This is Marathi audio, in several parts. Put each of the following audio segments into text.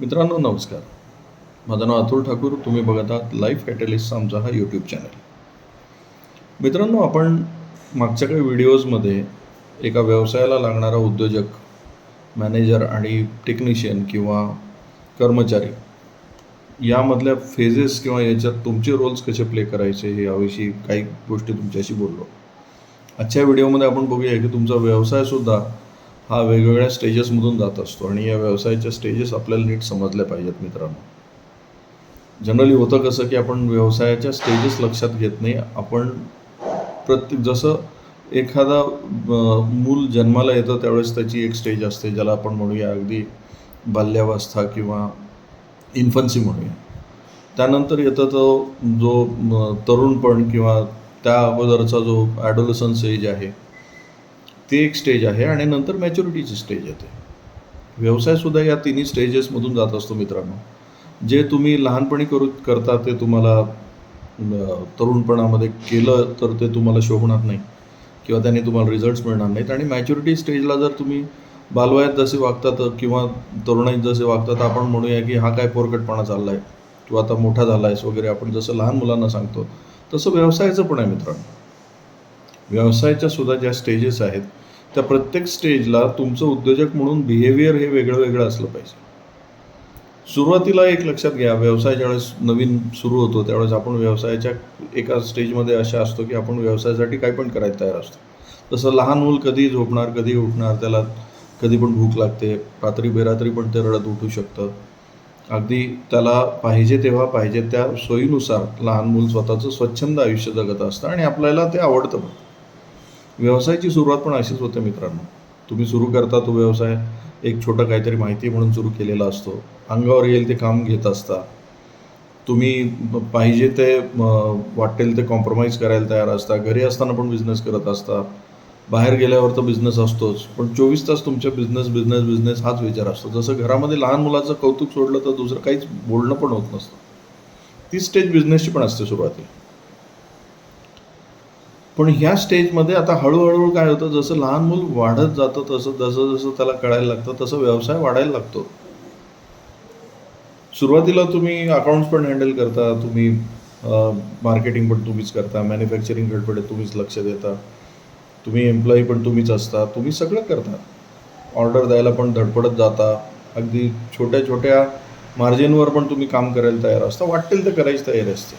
मित्रांनो नमस्कार. माझं नाव अतुल ठाकूर. तुम्ही बघत आहात लाईफ कॅटलिस्ट आमचा हा यूट्यूब चॅनल मित्रांनो आपण मागच्या काही व्हिडिओजमध्ये एका व्यवसायाला लागणारा उद्योजक मॅनेजर आणि टेक्निशियन किंवा कर्मचारी यामधल्या फेजेस किंवा याच्यात तुमचे रोल्स कसे प्ले करायचे हे याविषयी काही गोष्टी तुमच्याशी बोललो. आजच्या व्हिडिओमध्ये आपण बघूया की तुमचा व्यवसायसुद्धा हा वेगवेगळ्या स्टेजेसमधून जात असतो आणि या व्यवसायाच्या स्टेजेस आपल्याला नीट समजल्या पाहिजेत मित्रांनो. जनरली होतं कसं की आपण व्यवसायाच्या स्टेजेस लक्षात घेत नाही. आपण प्रत्येक जसं एखादा मूल जन्माला येतं त्यावेळेस त्याची एक स्टेज असते ज्याला आपण म्हणूया अगदी बाल्यावस्था किंवा इन्फन्सी म्हणूया. त्यानंतर येतं तो जो तरुणपण किंवा त्या अगोदरचा जो ॲडोलसन्स एज आहे ते एक स्टेज आहे आणि नंतर मॅच्युरिटीची स्टेज येते. व्यवसायसुद्धा या तिन्ही स्टेजेसमधून जात असतो मित्रांनो. जे तुम्ही लहानपणी करू करता ते तुम्हाला तरुणपणामध्ये केलं तर ते तुम्हाला शोभणार नाही किंवा त्याने तुम्हाला रिझल्ट्स मिळणार नाहीत. आणि मॅच्युरिटी स्टेजला जर तुम्ही बालवयात जसे वागतात किंवा तरुणाईत जसे वागतात आपण म्हणूया की हा काय पोरकटपणा चालला आहे तू आता मोठा झाला आहेस वगैरे आपण जसं लहान मुलांना सांगतो तसं व्यवसायाचं पण आहे मित्रांनो. व्यवसायाच्या सुद्धा ज्या स्टेजेस आहेत त्या प्रत्येक स्टेजला तुमचं उद्योजक म्हणून बिहेवियर हे वेगळं वेगळं असलं पाहिजे. सुरुवातीला एक लक्षात घ्या व्यवसाय ज्यावेळेस नवीन सुरू होतो त्यावेळेस आपण व्यवसायाच्या एका स्टेजमध्ये अशा असतो की आपण व्यवसायासाठी काय पण करायला तयार असतो. तसं लहान मूल कधी झोपणार कधी उठणार त्याला कधी पण भूक लागते रात्री बेरात्री पण ते रडत उठू शकतं. अगदी त्याला पाहिजे तेव्हा पाहिजे त्या सोयीनुसार लहान मूल स्वतःचं स्वच्छंद आयुष्य जगत असतं आणि आपल्याला ते आवडतं पण. व्यवसायाची सुरुवात पण अशीच होते मित्रांनो. तुम्ही सुरू करता तो व्यवसाय एक छोटं काहीतरी माहिती म्हणून सुरू केलेला असतो. अंगावर येईल ते काम घेत असता. तुम्ही पाहिजे ते वाटेल ते कॉम्प्रोमाइज करायला तयार असता. घरी असताना पण बिझनेस करत असता. बाहेर गेल्यावर तर बिझनेस असतोच. पण चोवीस तास तुमच्या बिझनेस बिझनेस बिझनेस हाच विचार असतो. जसं घरामध्ये लहान मुलाचं कौतुक सोडलं तर दुसरं काहीच बोलणं पण होत नसतं. ती स्टेज बिझनेसची पण असते सुरुवातीला. पण ह्या स्टेजमध्ये आता हळूहळू काय होतं जसं लहान मूल वाढत जातं तसं जसं जसं त्याला कळायला लागतं तसं व्यवसाय वाढायला लागतो. सुरुवातीला तुम्ही अकाउंट्स पण हँडल करता तुम्ही मार्केटिंग पण तुम्हीच करता मॅन्युफॅक्चरिंगकडे तुम्हीच लक्ष देता तुम्ही एम्प्लॉई पण तुम्हीच असता तुम्ही सगळं करता. ऑर्डर द्यायला पण धडपडत जाता अगदी छोट्या छोट्या मार्जिनवर पण तुम्ही काम करायला तयार असता वाटेल तर करायची तयारी असते.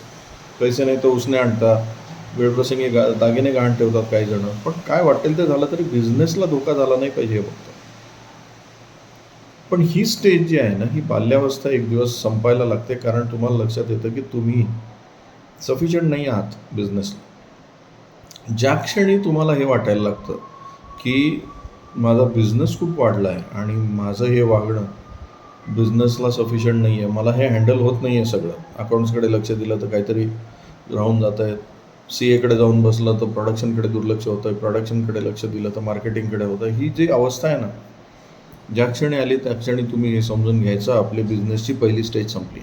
पैसे नाही तर उसने आणता. वेळप्रसंगी गा दागिने गहाण ठेवतात काही जण. पण काय वाटेल ते झालं तरी बिझनेसला धोका झाला नाही पाहिजे हे बघतो पण ही स्टेज जी आहे ना ही बाल्यावस्था एक दिवस संपायला लागते कारण तुम्हाला लक्षात येतं की तुम्ही सफिशियंट नाही आहात बिझनेसला ज्या क्षणी तुम्हाला हे वाटायला लागतं की माझा बिझनेस खूप वाढला आहे आणि माझं हे वागणं बिझनेसला सफिशियंट नाही आहे मला हे हँडल होत नाही आहे सगळं अकाउंट्सकडे लक्ष दिलं तर काहीतरी राहून जात आहेत सी एकडे जाऊन बसलं तर प्रोडक्शनकडे दुर्लक्ष होतं आहे प्रोडक्शनकडे लक्ष दिलं तर मार्केटिंगकडे होतं ही जी अवस्था आहे ना ज्या क्षणी आली त्या क्षणी तुम्ही हे समजून घ्यायचं आपली बिझनेसची पहिली स्टेज संपली.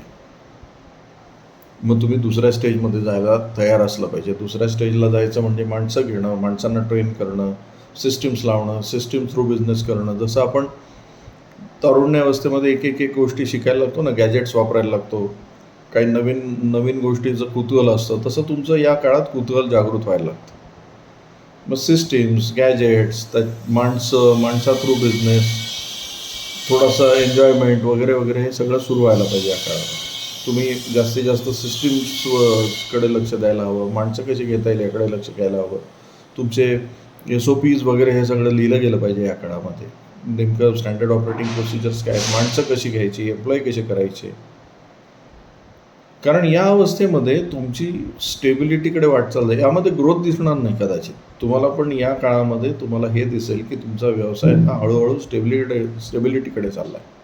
मग तुम्ही दुसऱ्या स्टेजमध्ये जायला तयार असलं पाहिजे. दुसऱ्या स्टेजला जायचं म्हणजे माणसं घेणं माणसांना ट्रेन करणं सिस्टीम्स लावणं सिस्टीम थ्रू बिझनेस करणं. जसं आपण तारुण्यावस्थेमध्ये एक एक एक गोष्टी शिकायला लागतो ना गॅजेट्स वापरायला लागतो. काही नवीन नवीन गोष्टीचं कुतूहल असतं तसं तुमचं या काळात कुतूहल जागृत व्हायला लागतं. मग सिस्टीम्स गॅजेट्स त्या माणसं माणसा थ्रू बिझनेस थोडासा एन्जॉयमेंट वगैरे वगैरे हे सगळं सुरू व्हायला पाहिजे या काळात. तुम्ही जास्तीत जास्त सिस्टीम्सकडे लक्ष द्यायला हवं माणसं कशी घेता येईल याकडे लक्ष द्यायला हवं. तुमचे एस ओ पीज वगैरे हे सगळं लिहिलं गेलं पाहिजे या काळामध्ये. नेमकं स्टँडर्ड ऑपरेटिंग प्रोसिजर्स काय आहेत? माणसं कशी घ्यायची? एम्प्लॉय कसे करायचे? कारण या अवस्थेमध्ये तुमची स्टेबिलिटीकडे वाटचाल आहे यामध्ये ग्रोथ दिसणार नाही कदाचित. तुम्हाला पण या काळामध्ये तुम्हाला हे दिसेल की तुमचा व्यवसाय हा हळूहळू स्टेबिलिटी स्टेबिलिटीकडे चालला आहे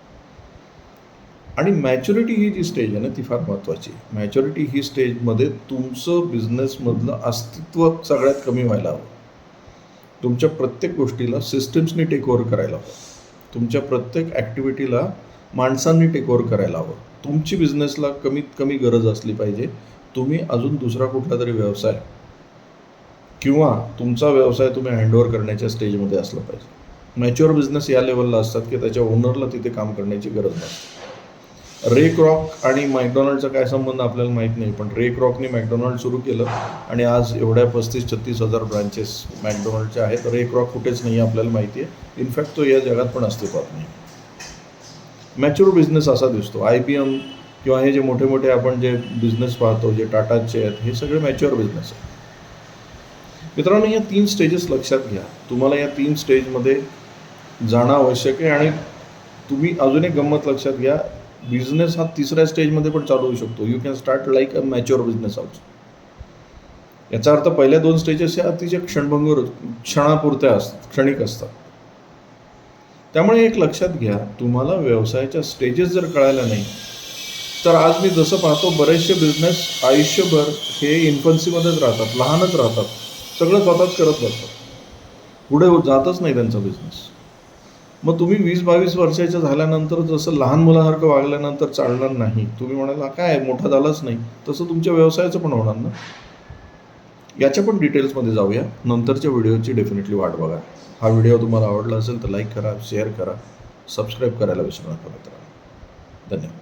आणि मॅच्युरिटी ही जी स्टेज आहे ना ती फार महत्त्वाची आहे. मॅच्युरिटी ही स्टेजमध्ये तुमचं बिझनेसमधलं अस्तित्व सगळ्यात कमी व्हायला हवं. तुमच्या प्रत्येक गोष्टीला सिस्टम्सनी टेक ओव्हर करायला हवं. तुमच्या प्रत्येक ॲक्टिव्हिटीला माणसांनी टेक करायला हवं. तुमची बिझनेसला कमीत कमी गरज असली पाहिजे. तुम्ही अजून दुसरा कुठला तरी व्यवसाय किंवा तुमचा व्यवसाय तुम्ही हँडओव्हर करण्याच्या स्टेजमध्ये असला पाहिजे. मॅच्युअर बिझनेस या लेवलला असतात की त्याच्या ओनरला तिथे काम करण्याची गरज नसते. रेक रॉक आणि मॅकडॉनल्डचा काय संबंध आपल्याला माहीत नाही पण रेक रॉकने मॅकडॉनल्ड सुरू केलं आणि आज एवढ्या पस्तीस छत्तीस हजार ब्रांचेस मॅकडॉनल्डच्या आहेत. रेक रॉक कुठेच नाही आपल्याला माहिती आहे. इनफॅक्ट तो या जगात पण अस्तित्वात नाही. मॅच्युअर बिझनेस असा दिसतो. आय बी एम किंवा हे जे मोठे मोठे आपण जे बिझनेस पाहतो जे टाटाचे आहेत हे सगळे मॅच्युअर बिझनेस आहेत. मित्रांनो या तीन स्टेजेस लक्षात घ्या. तुम्हाला या तीन स्टेजमध्ये जाणं आवश्यक आहे आणि तुम्ही अजून एक गंमत लक्षात घ्या. बिझनेस हा तिसऱ्या स्टेजमध्ये पण चालू होऊ शकतो. You can start like a mature business also याचा अर्थ पहिल्या दोन स्टेजेस या अतिशय क्षणभंगूर क्षणापुरत्या असतात क्षणिक असतात. त्यामुळे एक लक्षात घ्या तुम्हाला व्यवसायाच्या स्टेजेस जर कळायला नाही तर आज मी जसं पाहतो बरेचसे बिझनेस आयुष्यभर हे इन्फन्सीमध्येच राहतात लहानच राहतात. सगळं स्वतःच करत बसतात. पुढे जातच नाही त्यांचा बिझनेस मग तुम्ही वीस बावीस वर्षाच्या झाल्यानंतर जसं लहान मुलासारखं वागल्यानंतर चालणार नाही तुम्ही म्हणाला काय? मोठा झालाच नाही. तसं तुमच्या व्यवसायाचं पण होणार ना? याच्या पण डिटेल्समध्ये जाऊया. नंतरच्या व्हिडिओची डेफिनेटली वाट बघा. हा व्हिडिओ तुम्हाला आवडला असेल तर लाईक करा शेअर करा सबस्क्राईब करायला विसरू नका मित्रांनो. धन्यवाद.